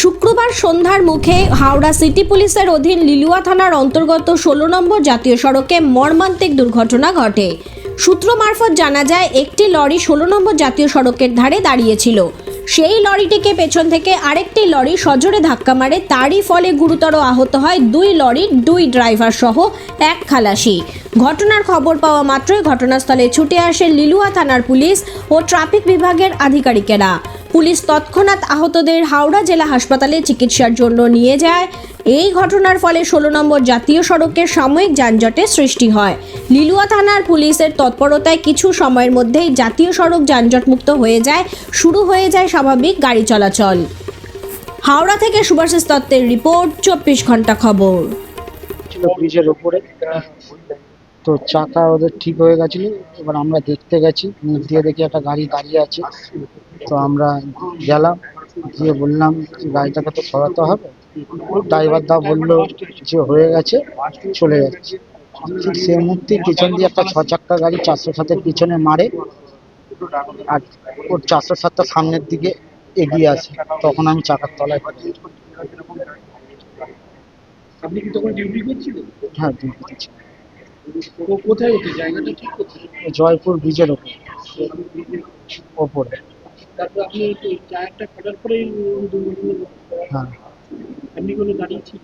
শুক্রবার সন্ধ্যার মুখে হাওড়া সিটি পুলিশের অধীন লিলুয়া থানার অন্তর্গত ষোলো নম্বর জাতীয় সড়কে মর্মান্তিক দুর্ঘটনা ঘটে। সূত্র মারফত জানা যায়, একটি লরি ষোলো নম্বর জাতীয় সড়কের ধারে দাঁড়িয়েছিল। সেই লরিটিকে পেছন থেকে আরেকটি লরি সজোরে ধাক্কা মারে, তারই ফলে গুরুতর আহত হয় দুই লরির দুই ড্রাইভার সহ এক খালাসি। ঘটনার খবর পাওয়া মাত্রই ঘটনাস্থলে ছুটে আসে লিলুয়া থানার পুলিশ ও ট্রাফিক বিভাগের আধিকারিকেরা। পুলিশ তৎক্ষণাৎ আহতদের হাওড়া জেলা হাসপাতালে চিকিৎসার জন্য নিয়ে যায়। এই ঘটনার ফলে ষোলো নম্বর জাতীয় সড়কে সাময়িক যানজটের সৃষ্টি হয়। লিলুয়া থানার পুলিশের তৎপরতায় কিছু সময়ের মধ্যেই জাতীয় সড়ক যানজটমুক্ত হয়ে যায়, শুরু হয়ে যায় স্বাভাবিক গাড়ি চলাচল। হাওড়া থেকে সুভাষিস দত্তের রিপোর্ট, চব্বিশ ঘণ্টা খবর। তো চাকা ওদের ঠিক হয়ে গেছিল, এবার আমরা দেখতে গেছি, মুখ দিয়ে দেখি একটা গাড়ি দাঁড়িয়ে আছে। তো আমরা গেলাম গিয়ে বললাম গাড়িটাকে তো সরাতে হবে। ড্রাইভার দা বলল যে হয়ে গেছে চলে যাচ্ছে। ঠিক সেই মুহূর্তে পিছন দিয়ে একটা ছ চাক্কা গাড়ি চারশো সাতের পিছনে মারে আর ওর চারশো সাতটা সামনের দিকে এগিয়ে আসে। তখন আমি চাকার তলায় পড়ি। আপনি কি তখন ডিউটি করছিলেন? হ্যাঁ দুর্গতি ছিল। কোথায় হতো জায়গাটা ঠিক কোথায়? জয়পুর ব্রিজের ওপর। ওপরে। তারপর আপনি টায়ারটা কাটার ঘটলো। হ্যাঁ। আপনি কোনো দাঁড়িয়ে ছিল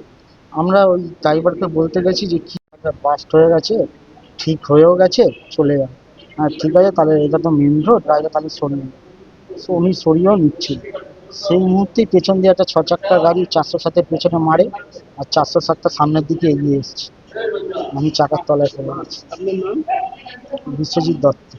আমরা ওই ড্রাইভারকে বলতে গেছি যে কি বাস্ট হয়ে গেছে ঠিক হয়েও গেছে চলে যাও হ্যাঁ ঠিক আছে তাহলে এটা তো মেন রোড ড্রাইভার তাহলে সরিয়ে। So, উনি সরিয়েও নিচ্ছিল। সেই মুহূর্তেই পেছন দিয়ে একটা ছ গাড়ি চারশো সাতের পেছনে মারে আর চারশো সাতটা সামনের দিকে এগিয়ে এসছে। আমি চাকার তলায় পড়ে গেছি বিশ্বজিৎ দত্ত।